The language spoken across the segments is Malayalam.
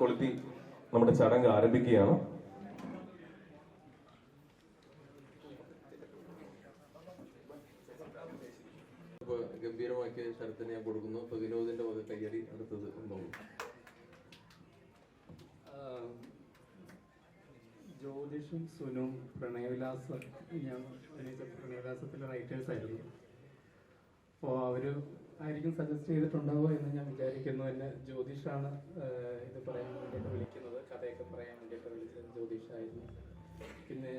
കൊളുത്തി നമ്മുടെ ചടങ്ങ് ആരംഭിക്കുകയാണ്. ഗംഭീരമാക്കിയ ശരത്തിന് ഞാൻ കൊടുക്കുന്നു. ഇപ്പൊ വിനോദിന്റെ വക കയ്യടി അടുത്തത് ഉണ്ടാവും ജ്യോതിഷും സുനും പ്രണയവിലാസ ഞാൻ പ്രണയവിലാസത്തിലെ റൈറ്റേഴ്സ് ആയിരുന്നു. അപ്പോൾ അവർ ആയിരിക്കും സജസ്റ്റ് ചെയ്തിട്ടുണ്ടാവുക എന്ന് ഞാൻ വിചാരിക്കുന്നു. എന്നെ ജ്യോതിഷാണ് ഇത് പറയാൻ വേണ്ടിയിട്ട് വിളിക്കുന്നത്. കഥയൊക്കെ പറയാൻ വേണ്ടിയിട്ട് വിളിച്ചത് ജ്യോതിഷായിരുന്നു. പിന്നെ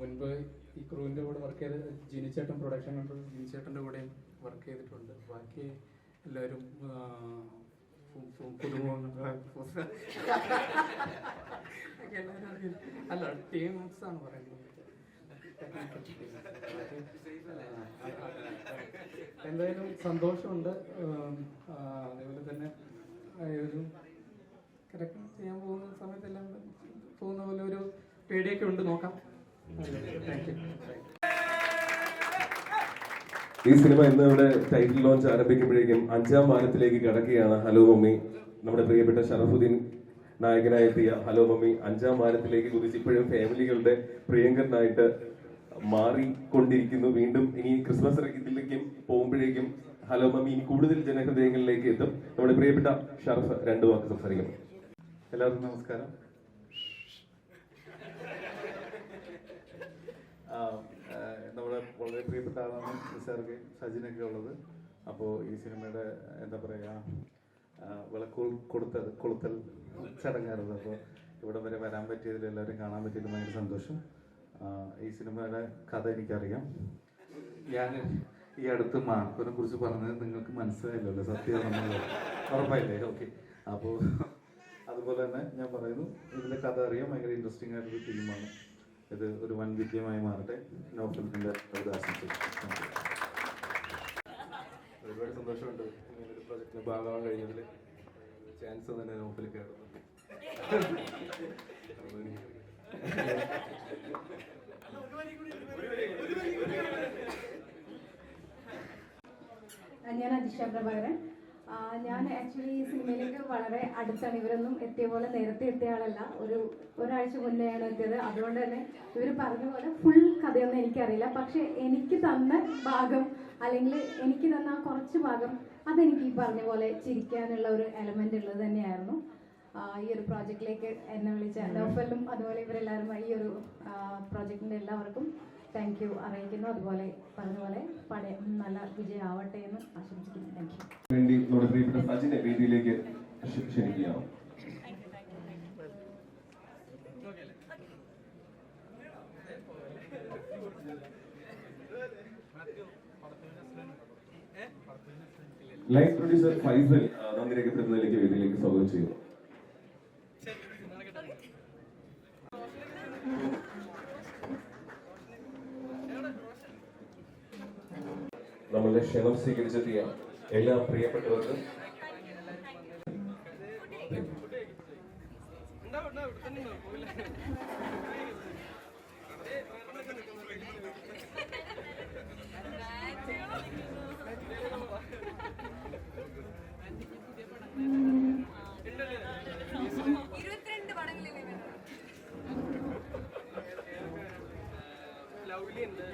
മുൻപ് ഈ ക്രൂവിന്റെ കൂടെ വർക്ക് ചെയ്ത് ജിനിച്ചേട്ടൻ പ്രൊഡക്ഷൻ കൺട്രോൾ ജിനിച്ചേട്ടന്റെ കൂടെയും വർക്ക് ചെയ്തിട്ടുണ്ട്. ബാക്കി എല്ലാവരും. അല്ല ടീംസ് ആണ് പറയുന്നത്. എന്തായാലും സന്തോഷമുണ്ട്. അതേപോലെ തന്നെ ഒരു കറക്റ്റ് ചെയ്യാൻ പോകുന്ന സമയത്തെല്ലാം പോകുന്ന പോലെ ഒരു പേടിയൊക്കെ ഉണ്ട്. നോക്കാം. താങ്ക് യു ഈ സിനിമ ഇന്ന് ഇവിടെ ടൈറ്റിൽ ലോഞ്ച് ആരംഭിക്കുമ്പോഴേക്കും അഞ്ചാം വാരത്തിലേക്ക് കടക്കുകയാണ്. Hello mummy. നമ്മുടെ പ്രിയപ്പെട്ട ഷറഫുദ്ദീൻ നായകനായെത്തിയ ഹലോ മമ്മി. അഞ്ചാം വാരത്തിലേക്ക് കുതിച്ച് ഇപ്പോഴും ഫാമിലികളുടെ പ്രിയങ്കരനായിട്ട് മാറിക്കൊണ്ടിരിക്കുന്നു. വീണ്ടും ഇനി ക്രിസ്മസ് ഇതിലേക്കും പോകുമ്പോഴേക്കും ഹലോ മമ്മി ഇനി കൂടുതൽ ജനഹൃദയങ്ങളിലേക്ക് എത്തും. നമ്മുടെ പ്രിയപ്പെട്ട ഷറഫ് രണ്ടു വാക്ക് സംസാരിക്കണം എല്ലാവർക്കും നമസ്കാരം. നമ്മുടെ വളരെ പ്രിയപ്പെട്ട ആളാണ് നിസാർക്ക് സജിനൊക്കെ ഉള്ളത്. അപ്പോൾ ഈ സിനിമയുടെ എന്താ പറയുക വിളക്ക് കൊടുത്തൽ കൊളുത്തൽ ചടങ്ങായിരുന്നു. അപ്പോൾ ഇവിടെ വരെ വരാൻ പറ്റിയതിൽ എല്ലാവരും കാണാൻ പറ്റിയതിൽ ഭയങ്കര സന്തോഷം. ഈ സിനിമയുടെ കഥ എനിക്കറിയാം. ഞാൻ ഈ അടുത്ത് മാർക്കോനെ കുറിച്ച് പറഞ്ഞത് നിങ്ങൾക്ക് മനസ്സിലായില്ലല്ലോ സത്യമാണെന്നുള്ളത് ഉറപ്പായില്ലേ? ഓക്കെ. അപ്പോൾ അതുപോലെ തന്നെ ഞാൻ പറയുന്നു ഇതിന്റെ കഥ അറിയാം ഭയങ്കര ഇൻട്രസ്റ്റിംഗ് ആയിട്ടൊരു ടീമാണ് ഇത് ഒരു വൻ വിജയമായി മാറട്ടെ. നോഫിലിന്റെ ആശംസിച്ചു ഒരുപാട് സന്തോഷമുണ്ട്. ഇങ്ങനെ ഒരു പ്രൊജക്ടിന് ഭാഗമാകാൻ കഴിഞ്ഞതിൽ ചാൻസ് തന്നെ നോക്കിൽ കയറുന്നു ഞാൻ അജിഷ പ്രഭാകരൻ ഞാൻ ആക്ച്വലി ഈ സിനിമയിലേക്ക് വളരെ അടുത്താണ്. ഇവരൊന്നും എത്തിയ പോലെ നേരത്തെ എത്തിയ ആളല്ല. ഒരു ഒരാഴ്ച മുന്നെയാണ് എത്തിയത്. അതുകൊണ്ട് തന്നെ ഇവർ പറഞ്ഞ പോലെ ഫുൾ കഥയൊന്നും എനിക്കറിയില്ല. പക്ഷെ എനിക്ക് തന്ന ഭാഗം അല്ലെങ്കിൽ എനിക്ക് തന്ന കുറച്ച് ഭാഗം അതെനിക്ക് ഈ പറഞ്ഞ പോലെ ചിരിക്കാനുള്ള ഒരു എലമെന്റ് ഉള്ളത് ഈ ഒരു പ്രോജക്റ്റിലേക്ക് എന്നെ വിളിച്ച ലോഫലും അതുപോലെ ഇവരെല്ലാവരും ഈ ഒരു പ്രോജക്റ്റിന്റെ എല്ലാവർക്കും താങ്ക് യു അറിയിക്കുന്നു. അതുപോലെ പറഞ്ഞപോലെ പടയ നല്ല വിജയമാവട്ടെ എന്ന് ആശംസിക്കുന്നു. താങ്ക് യു വേണ്ടി നമ്മുടെ പ്രിയപ്പെട്ട സജിനെ വേദിയിലേക്ക് ക്ഷ- ക്ഷണിക്കുകയാണ്. ലൈഫ് പ്രൊഡ്യൂസർ ഫൈസൽ നന്ദി രേഖപ്പെടുത്തുന്നതിലേക്ക് വേദിയിലേക്ക് സ്വാഗതം ചെയ്യുന്നു. നമ്മളുടെ ക്ഷണം സ്വീകരിച്ചെത്തിയ എല്ലാ പ്രിയപ്പെട്ടവർക്കും ഇരുപത്തിരണ്ട് പടങ്ങളിൽ ലൗലി ഉണ്ട്